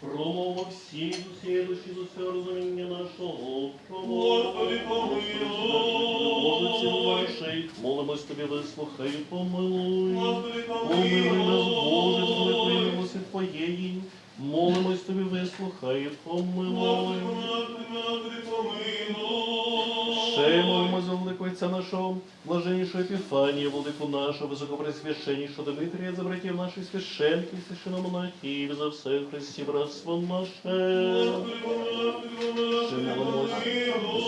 Промова всі з усієї душі, з усього розуміння нашого. Господи, помилуй. Молимось тобі, вислухай, помилуй. Господи, Помилуй нас. Боже, з великої Твоєї. Молимось тобі, вислухай, помилуй. Господи, помилуй. Ще за великого Отця нашого, блаженнішого Епіфанія, владику нашого, високопресвященнішого Дмитрія, за братів наших священків, священомонахів, за все Христі братство наше. Помилуй. молимось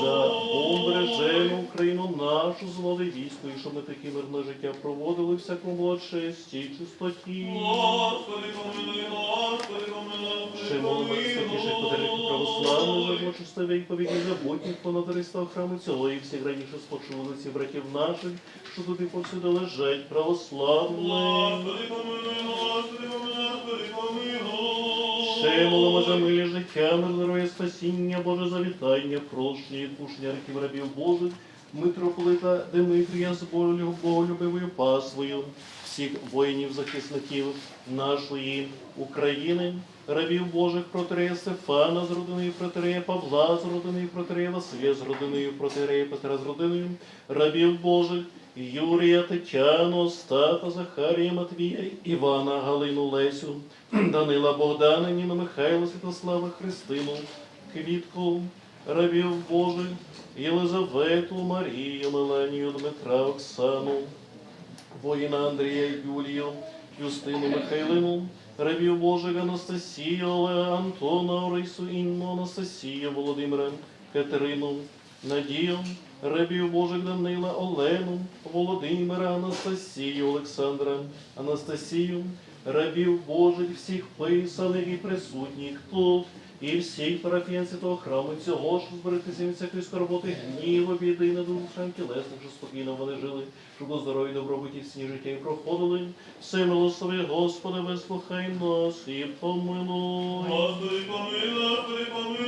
за обережену Україну нашу, з влади війською, щоб ми такі мирне життя проводили, всякому благочесті і чистоті. Господи, помилуй, Господи, помилуй, Ще молимо за злочистові і повіки забутніх понадористого храму цього, і всіх раніше спочули ці братів наших, що туди повсюди лежать православні. Ще молимо за милі життя, мир, здоров'я, спасіння, Боже завітання, прощення, відпущення рахів рабів Божих, митрополита Димитрія з болю, боголюбивою пасвою, всіх воїнів-захисників нашої України, рабів Божих протерея Стефана з родиною протерея Павла з родиною протерея Василя з родиною протерея Петра з родиною, рабів Божих, Юрія, Тетяну, Остапа, Захарія, Матвія, Івана, Галину, Лесю, Данила, Богдана, Ніну, Михайла, Святослава, Христину, Квітку, рабів Божих, Єлизавету, Марію, Меланію, Дмитра, Оксану, воїна Андрія, Юлію, Юстину, Михайлину, рабів Божих, Анастасію, Олега, Антона, Орису, Інну, Анастасію, Володимира, Катерину, Надію, рабів Божих Данила, Олену, Володимира, Анастасію, Олександра, Анастасію, рабів Божих, всіх писаних і присутніх тут, і всіх парафіян святого храму цього, ж зберегтися від всякої скорботи, гніву, біди, і недушань тілесних, що спокійно вони жили, щоб у здоров'ї добробуті всі життя і проходили. Все милосові, Господи, вислухай нас і помилуй. Господи, помилуй, помилуй,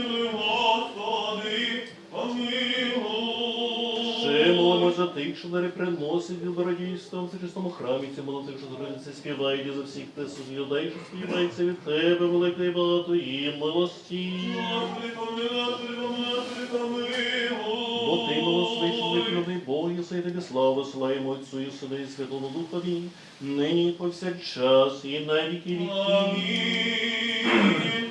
за тих, що дари приносять від в чистому храмі, ці молодих, що зробляться, співають і за всіх тисяч людей, що співається від тебе, великої багатої милості. Бо ти милосвичний, любний Бог, і тобі славу славимо Отцю і Сину і Святому Духові, нині повсякчас, і на віки. Амінь.